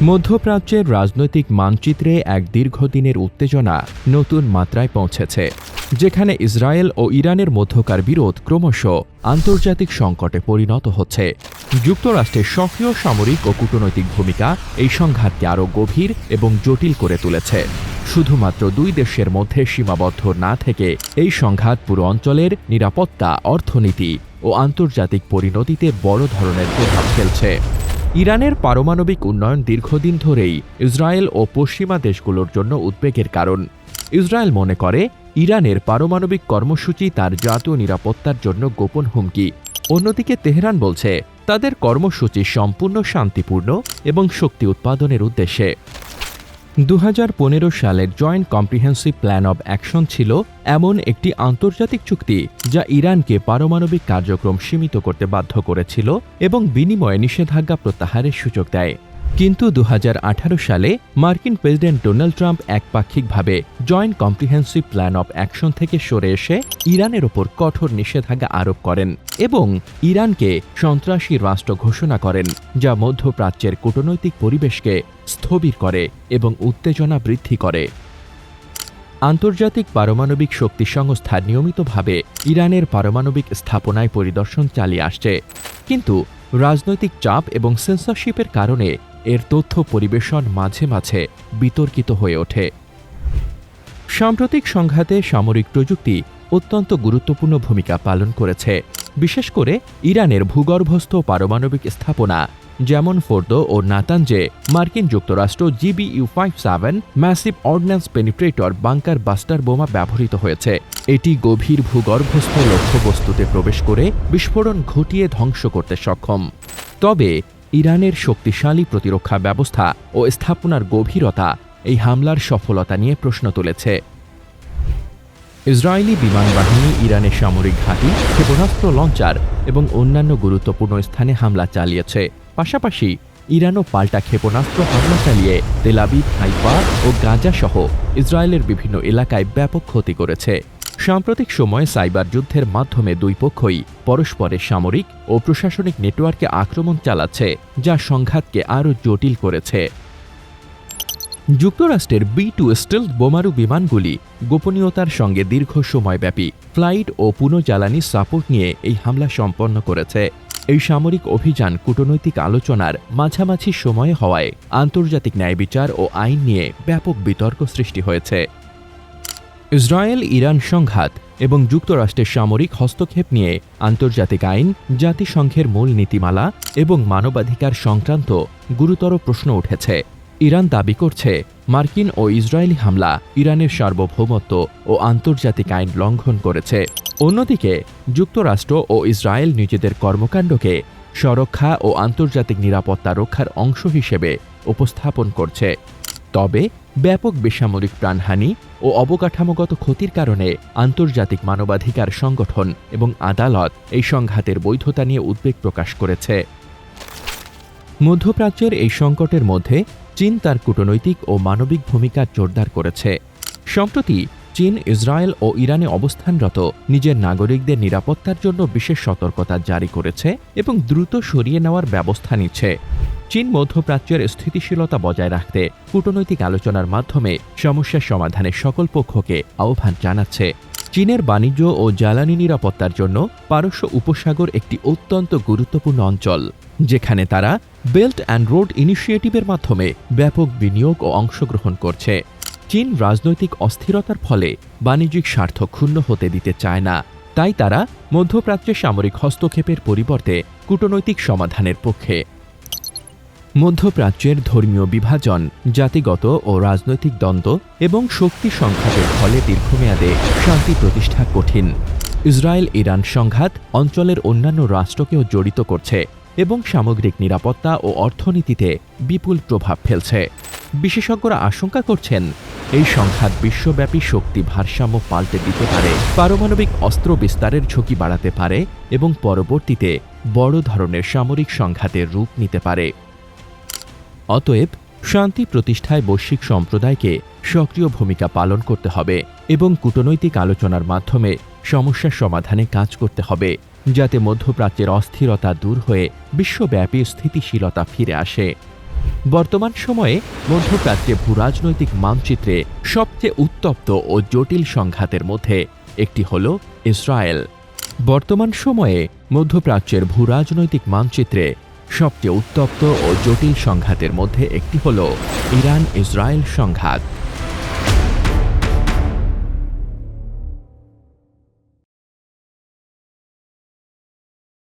মধ্যপ্রাচ্যের রাজনৈতিক মানচিত্রে এক দীর্ঘদিনের উত্তেজনা নতুন মাত্রায় পৌঁছেছে, যেখানে ইসরায়েল ও ইরানের মধ্যকার বিরোধ ক্রমশ আন্তর্জাতিক সংকটে পরিণত হচ্ছে। যুক্তরাষ্ট্রের সক্রিয় সামরিক ও কূটনৈতিক ভূমিকা এই সংঘাতকে আরও গভীর এবং জটিল করে তুলেছে। শুধুমাত্র দুই দেশের মধ্যে সীমাবদ্ধ না থেকে এই সংঘাত পুরো অঞ্চলের নিরাপত্তা, অর্থনীতি ও আন্তর্জাতিক পরিণতিতে বড় ধরনের প্রভাব ফেলছে। ইরানের পারমাণবিক উন্নয়ন দীর্ঘদিন ধরেই ইসরায়েল ও পশ্চিমা দেশগুলোর জন্য উদ্বেগের কারণ। ইসরায়েল মনে করে, ইরানের পারমাণবিক কর্মসূচি তার জাতীয় নিরাপত্তার জন্য গোপন হুমকি। অন্যদিকে তেহরান বলছে, তাদের কর্মসূচি সম্পূর্ণ শান্তিপূর্ণ এবং শক্তি উৎপাদনের উদ্দেশ্যে। দু হাজার পনেরো সালের joint comprehensive plan of action ছিল এমন একটি আন্তর্জাতিক চুক্তি যা ইরানকে পারমাণবিক কার্যক্রম সীমিত করতে বাধ্য করেছিল এবং বিনিময়ে নিষেধাজ্ঞা প্রত্যাহারের সুযোগ দেয়। কিন্তু দু হাজার আঠারো সালে মার্কিন president Donald Trump একপাক্ষিকভাবে joint comprehensive plan of action থেকে সরে এসে ইরানের ওপর কঠোর নিষেধাজ্ঞা আরোপ করেন এবং ইরানকে সন্ত্রাসী রাষ্ট্র ঘোষণা করেন, যা মধ্যপ্রাচ্যের কূটনৈতিক পরিবেশকে স্থবির করে এবং উত্তেজনা বৃদ্ধি করে। আন্তর্জাতিক পারমাণবিক শক্তি সংস্থা নিয়মিতভাবে ইরানের পারমাণবিক স্থাপনায় পরিদর্শন চালিয়ে আসছে। কিন্তু রাজনৈতিক চাপ এবং সেন্সরশিপের কারণে এর তথ্য পরিবেশন মাঝে মাঝে বিতর্কিত হয়ে ওঠে। সাম্প্রতিক সংঘাতে সামরিক প্রযুক্তি অত্যন্ত গুরুত্বপূর্ণ ভূমিকা পালন করেছে। বিশেষ করে ইরানের ভূগর্ভস্থ পারমাণবিক স্থাপনা, যেমন ফোর্দো ও নাতানজে, মার্কিন যুক্তরাষ্ট্র GB U five seven massive ordnance penetrator bunker buster বোমা ব্যবহৃত হয়েছে। এটি গভীর ভূগর্ভস্থ লক্ষ্যবস্তুতে প্রবেশ করে বিস্ফোরণ ঘটিয়ে ধ্বংস করতে সক্ষম। তবে ইরানের শক্তিশালী প্রতিরক্ষা ব্যবস্থা ও স্থাপনার গভীরতা এই হামলার সফলতা নিয়ে প্রশ্ন তুলেছে। ইসরায়েলি বিমান বাহিনী ইরানের সামরিক ঘাঁটি, ক্ষেপণাস্ত্র লঞ্চার এবং অন্যান্য গুরুত্বপূর্ণ স্থানে হামলা চালিয়েছে। পাশাপাশি ইরানও পাল্টা ক্ষেপণাস্ত্র হামলা চালিয়ে তেলাবিব হাইফা ও গাজা সহ ইসরায়েলের বিভিন্ন এলাকায় ব্যাপক ক্ষতি করেছে। সাম্প্রতিক সময়ে সাইবার যুদ্ধের মাধ্যমে দুই পক্ষই পরস্পরের সামরিক ও প্রশাসনিক নেটওয়ার্কে আক্রমণ চালাচ্ছে, যা সংঘাতকে আরও জটিল করেছে। যুক্তরাষ্ট্রের বি টু স্টিলথ বোমারু বিমানগুলি গোপনীয়তার সঙ্গে দীর্ঘ সময়ব্যাপী ফ্লাইট ও পুনঃজ্বালানি সাপোর্ট নিয়ে এই হামলা সম্পন্ন করেছে। এই সামরিক অভিযান কূটনৈতিক আলোচনার মাঝামাঝি সময়ে হওয়ায় আন্তর্জাতিক ন্যায় বিচার ও আইন নিয়ে ব্যাপক বিতর্ক সৃষ্টি হয়েছে। ইসরায়েল, ইরান সংঘাত এবং যুক্তরাষ্ট্রের সামরিক হস্তক্ষেপ নিয়ে আন্তর্জাতিক আইন, জাতিসংঘের মূল নীতিমালা এবং মানবাধিকার সংক্রান্ত গুরুতর প্রশ্ন উঠেছে। ইরান দাবি করছে, মার্কিন ও ইসরায়েলি হামলা ইরানের সার্বভৌমত্ব ও আন্তর্জাতিক আইন লঙ্ঘন করেছে। অন্যদিকে, যুক্তরাষ্ট্র ও ইসরায়েল নিজেদের কর্মকাণ্ডকে সুরক্ষা ও আন্তর্জাতিক নিরাপত্তা রক্ষার অংশ হিসেবে উপস্থাপন করছে। তবে ব্যাপক বেসামরিক প্রাণহানি ও অবকাঠামোগত ক্ষতির কারণে আন্তর্জাতিক মানবাধিকার সংগঠন এবং আদালত এই সংঘাতের বৈধতা নিয়ে উদ্বেগ প্রকাশ করেছে। মধ্যপ্রাচ্যের এই সংকটের মধ্যে চীন তার কূটনৈতিক ও মানবিক ভূমিকা জোরদার করেছে। সম্প্রতি চীন, ইসরায়েল ও ইরানে অবস্থানরত নিজের নাগরিকদের নিরাপত্তার জন্য বিশেষ সতর্কতা জারি করেছে এবং দ্রুত সরিয়ে নেওয়ার ব্যবস্থা নিচ্ছে। চীন মধ্যপ্রাচ্যের স্থিতিশীলতা বজায় রাখতে কূটনৈতিক আলোচনার মাধ্যমে সমস্যার সমাধানে সকল পক্ষকে আহ্বান জানাচ্ছে। চীনের বাণিজ্য ও জ্বালানি নিরাপত্তার জন্য পারস্য উপসাগর একটি অত্যন্ত গুরুত্বপূর্ণ অঞ্চল, যেখানে তারা বেল্ট অ্যান্ড রোড ইনিশিয়েটিভের মাধ্যমে ব্যাপক বিনিয়োগ ও অংশগ্রহণ করছে। চীন রাজনৈতিক অস্থিরতার ফলে বাণিজ্যিক স্বার্থ ক্ষুণ্ণ হতে দিতে চায় না। তাই তারা মধ্যপ্রাচ্যে সামরিক হস্তক্ষেপের পরিবর্তে কূটনৈতিক সমাধানের পক্ষে মধ্যপ্রাচ্যের ধর্মীয় বিভাজন, জাতিগত ও রাজনৈতিক দ্বন্দ্ব এবং শক্তি সংঘাতের ফলে দীর্ঘমেয়াদে শান্তি প্রতিষ্ঠা কঠিন। ইসরায়েল ইরান সংঘাত অঞ্চলের অন্যান্য রাষ্ট্রকেও জড়িত করছে এবং সামগ্রিক নিরাপত্তা ও অর্থনীতিতে বিপুল প্রভাব ফেলছে। বিশেষজ্ঞরা আশঙ্কা করছেন, এই সংঘাত বিশ্বব্যাপী শক্তি ভারসাম্য পাল্টে দিতে পারে, পারমাণবিক অস্ত্র বিস্তারের ঝুঁকি বাড়াতে পারে এবং পরবর্তীতে বড় ধরনের সামরিক সংঘাতের রূপ নিতে পারে। অতএব শান্তি প্রতিষ্ঠায় বৈশ্বিক সম্প্রদায়কে সক্রিয় ভূমিকা পালন করতে হবে এবং কূটনৈতিক আলোচনার মাধ্যমে সমস্যার সমাধানে কাজ করতে হবে, যাতে মধ্যপ্রাচ্যের অস্থিরতা দূর হয়ে বিশ্বব্যাপী স্থিতিশীলতা ফিরে আসে। বর্তমান সময়ে মধ্যপ্রাচ্যে ভূরাজনৈতিক মানচিত্রে সবচেয়ে উত্তপ্ত ও জটিল সংঘাতের মধ্যে একটি হল ইসরায়েল। বর্তমান সময়ে মধ্যপ্রাচ্যের ভূরাজনৈতিক মানচিত্রে সবচেয়ে উত্তপ্ত ও জটিল সংঘাতের মধ্যে একটি হল ইরান ইসরায়েল সংঘাত।